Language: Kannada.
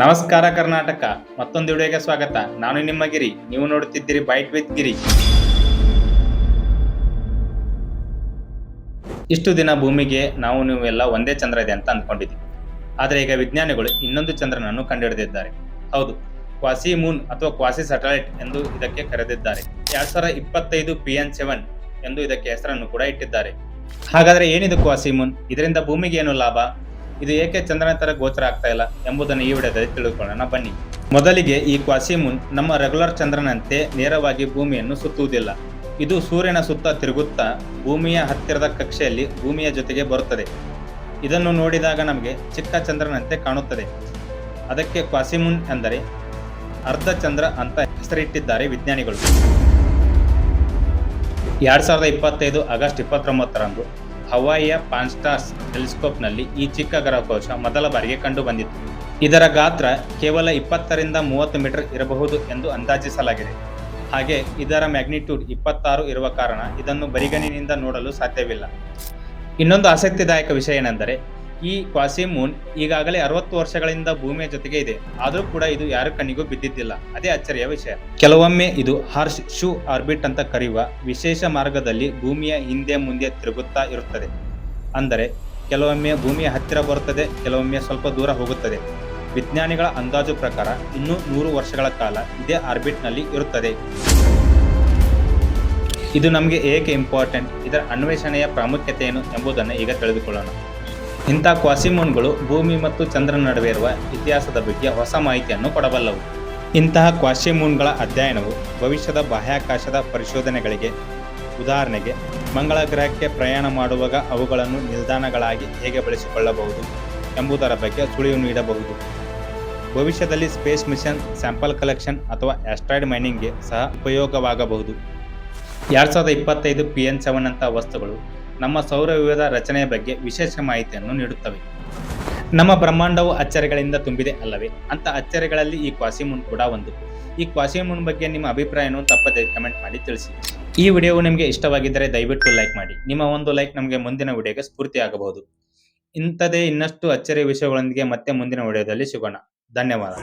ನಮಸ್ಕಾರ ಕರ್ನಾಟಕ. ಮತ್ತೊಂದು ವಿಡಿಯೋಗೆ ಸ್ವಾಗತ. ನಾನು ನಿಮ್ಮ ಗಿರಿ ನೀವು ನೋಡುತ್ತಿದ್ದೀರಿ ಬೈಟ್ ವಿತ್ ಗಿರಿ ಇಷ್ಟು ದಿನ ಭೂಮಿಗೆ ನಾವು ನೀವೆಲ್ಲ ಒಂದೇ ಚಂದ್ರ ಇದೆ ಅಂತ ಅಂದ್ಕೊಂಡಿದ್ವಿ ಆದರೆ ಈಗ ವಿಜ್ಞಾನಿಗಳು ಇನ್ನೊಂದು ಚಂದ್ರನನ್ನು ಕಂಡುಹಿಡಿದಿದ್ದಾರೆ. ಹೌದು ಕ್ವಾಸಿ ಮೂನ್ ಅಥವಾ ಕ್ವಾಸಿ ಸ್ಯಾಟಲೈಟ್ ಎಂದು ಇದಕ್ಕೆ ಕರೆದಿದ್ದಾರೆ. ಎರಡ್ ಸಾವಿರದ ಇಪ್ಪತ್ತೈದು ಪಿ ಎನ್ ಸೆವೆನ್ ಎಂದು ಇದಕ್ಕೆ ಹೆಸರನ್ನು ಕೂಡ ಇಟ್ಟಿದ್ದಾರೆ. ಹಾಗಾದ್ರೆ ಏನಿದು ಕ್ವಾಸಿ ಮೂನ್ ಇದರಿಂದ ಭೂಮಿಗೆ ಏನು ಲಾಭ? ಇದು ಏಕೆ ಚಂದ್ರನ ತರ ಗೋಚರ ಆಗ್ತಾ ಇಲ್ಲ ಎಂಬುದನ್ನು ಈ ವಿಡಿಯೋದಲ್ಲಿ ತಿಳಿದುಕೊಳ್ಳೋಣ. ಬನ್ನಿ. ಮೊದಲಿಗೆ ಈ ಕ್ವಾಸಿಮುನ್ ನಮ್ಮ ರೆಗ್ಯುಲರ್ ಚಂದ್ರನಂತೆ ನೇರವಾಗಿ ಭೂಮಿಯನ್ನು ಸುತ್ತುವುದಿಲ್ಲ. ಇದು ಸೂರ್ಯನ ಸುತ್ತ ತಿರುಗುತ್ತಾ ಭೂಮಿಯ ಹತ್ತಿರದ ಕಕ್ಷೆಯಲ್ಲಿ ಭೂಮಿಯ ಜೊತೆಗೆ ಬರುತ್ತದೆ. ಇದನ್ನು ನೋಡಿದಾಗ ನಮಗೆ ಚಿಕ್ಕ ಚಂದ್ರನಂತೆ ಕಾಣುತ್ತದೆ. ಅದಕ್ಕೆ ಕ್ವಾಸಿಮುನ್ ಎಂದರೆ ಅರ್ಧ ಚಂದ್ರ ಅಂತ ಹೆಸರಿಟ್ಟಿದ್ದಾರೆ ವಿಜ್ಞಾನಿಗಳು. ಎರಡ್ ಸಾವಿರದ ಇಪ್ಪತ್ತೈದು ಆಗಸ್ಟ್ ಇಪ್ಪತ್ತೊಂಬತ್ತರಂದು ಹವಾಯಿಯ ಪಾನ್ಸ್ಟಾರ್ಸ್ ಟೆಲಿಸ್ಕೋಪ್ನಲ್ಲಿ ಈ ಚಿಕ್ಕ ಗ್ರಹಕೋಶ ಮೊದಲ ಬಾರಿಗೆ ಕಂಡುಬಂದಿತ್ತು. ಇದರ ಗಾತ್ರ ಕೇವಲ ಇಪ್ಪತ್ತರಿಂದ ಮೂವತ್ತು ಮೀಟರ್ ಇರಬಹುದು ಎಂದು ಅಂದಾಜಿಸಲಾಗಿದೆ. ಹಾಗೆ ಇದರ ಮ್ಯಾಗ್ನಿಟ್ಯೂಡ್ ಇಪ್ಪತ್ತಾರು ಇರುವ ಕಾರಣ ಇದನ್ನು ಬರಿಗಣ್ಣಿನಿಂದ ನೋಡಲು ಸಾಧ್ಯವಿಲ್ಲ. ಇನ್ನೊಂದು ಆಸಕ್ತಿದಾಯಕ ವಿಷಯ ಏನೆಂದರೆ ಈ ಕ್ವಾಸಿ ಮೂನ್ ಈಗಾಗಲೇ ಅರವತ್ತು ವರ್ಷಗಳಿಂದ ಭೂಮಿಯ ಜೊತೆಗೆ ಇದೆ. ಆದರೂ ಕೂಡ ಇದು ಯಾರ ಕಣ್ಣಿಗೂ ಬಿದ್ದಿದ್ದಿಲ್ಲ. ಅದೇ ಅಚ್ಚರಿಯ ವಿಷಯ. ಕೆಲವೊಮ್ಮೆ ಇದು ಹಾರ್ಶ್ ಶೂ ಆರ್ಬಿಟ್ ಅಂತ ಕರೆಯುವ ವಿಶೇಷ ಮಾರ್ಗದಲ್ಲಿ ಭೂಮಿಯ ಹಿಂದೆ ಮುಂದೆ ತಿರುಗುತ್ತಾ ಇರುತ್ತದೆ. ಅಂದರೆ ಕೆಲವೊಮ್ಮೆ ಭೂಮಿಯ ಹತ್ತಿರ ಬರುತ್ತದೆ, ಕೆಲವೊಮ್ಮೆ ಸ್ವಲ್ಪ ದೂರ ಹೋಗುತ್ತದೆ. ವಿಜ್ಞಾನಿಗಳ ಅಂದಾಜು ಪ್ರಕಾರ ಇನ್ನೂ ನೂರು ವರ್ಷಗಳ ಕಾಲ ಇದೇ ಆರ್ಬಿಟ್ನಲ್ಲಿ ಇರುತ್ತದೆ. ಇದು ನಮಗೆ ಏಕೆ ಇಂಪಾರ್ಟೆಂಟ್? ಇದರ ಅನ್ವೇಷಣೆಯ ಪ್ರಾಮುಖ್ಯತೆಯನ್ನು ಎಂಬುದನ್ನು ಈಗ ತಿಳಿದುಕೊಳ್ಳೋಣ. ಇಂಥ ಕ್ವಾಸಿಮೋನ್ಗಳು ಭೂಮಿ ಮತ್ತು ಚಂದ್ರನ ನಡುವೆ ಇರುವ ಇತಿಹಾಸದ ಬಗ್ಗೆ ಹೊಸ ಮಾಹಿತಿಯನ್ನು ಕೊಡಬಲ್ಲವು. ಇಂತಹ ಕ್ವಾಸಿಮೂನ್ಗಳ ಅಧ್ಯಯನವು ಭವಿಷ್ಯದ ಬಾಹ್ಯಾಕಾಶದ ಪರಿಶೋಧನೆಗಳಿಗೆ, ಉದಾಹರಣೆಗೆ ಮಂಗಳ ಗ್ರಹಕ್ಕೆ ಪ್ರಯಾಣ ಮಾಡುವಾಗ ಅವುಗಳನ್ನು ನಿಲ್ದಾಣಗಳಾಗಿ ಹೇಗೆ ಬಳಸಿಕೊಳ್ಳಬಹುದು ಎಂಬುದರ ಬಗ್ಗೆ ಸುಳಿವು ನೀಡಬಹುದು. ಭವಿಷ್ಯದಲ್ಲಿ ಸ್ಪೇಸ್ ಮಿಷನ್, ಸ್ಯಾಂಪಲ್ ಕಲೆಕ್ಷನ್ ಅಥವಾ ಆಸ್ಟ್ರಾಯ್ಡ್ ಮೈನಿಂಗ್ಗೆ ಸಹ ಉಪಯೋಗವಾಗಬಹುದು. ಎರಡು ಸಾವಿರದ ಇಪ್ಪತ್ತೈದು ಪಿ ಎನ್ ಸೆವೆನ್ ಅಂತಹ ವಸ್ತುಗಳು ನಮ್ಮ ಸೌರವ್ಯೂಹದ ರಚನೆಯ ಬಗ್ಗೆ ವಿಶೇಷ ಮಾಹಿತಿಯನ್ನು ನೀಡುತ್ತವೆ. ನಮ್ಮ ಬ್ರಹ್ಮಾಂಡವು ಅಚ್ಚರಿಗಳಿಂದ ತುಂಬಿದೆ ಅಲ್ಲವೇ? ಅಂತ ಅಚ್ಚರಿಗಳಲ್ಲಿ ಈ ಕ್ವಾಸಿಮೂನ್ ಕೂಡ ಒಂದು. ಈ ಕ್ವಾಸಿಮೂನ್ ಬಗ್ಗೆ ನಿಮ್ಮ ಅಭಿಪ್ರಾಯವನ್ನು ತಪ್ಪದೆ ಕಮೆಂಟ್ ಮಾಡಿ ತಿಳಿಸಿ. ಈ ವಿಡಿಯೋ ನಿಮಗೆ ಇಷ್ಟವಾಗಿದ್ದರೆ ದಯವಿಟ್ಟು ಲೈಕ್ ಮಾಡಿ. ನಿಮ್ಮ ಒಂದು ಲೈಕ್ ನಮಗೆ ಮುಂದಿನ ವಿಡಿಯೋಗೆ ಸ್ಫೂರ್ತಿಯಾಗಬಹುದು. ಇಂಥದೇ ಇನ್ನಷ್ಟು ಅಚ್ಚರಿಯ ವಿಷಯಗಳೊಂದಿಗೆ ಮತ್ತೆ ಮುಂದಿನ ವಿಡಿಯೋದಲ್ಲಿ ಸಿಗೋಣ. ಧನ್ಯವಾದ.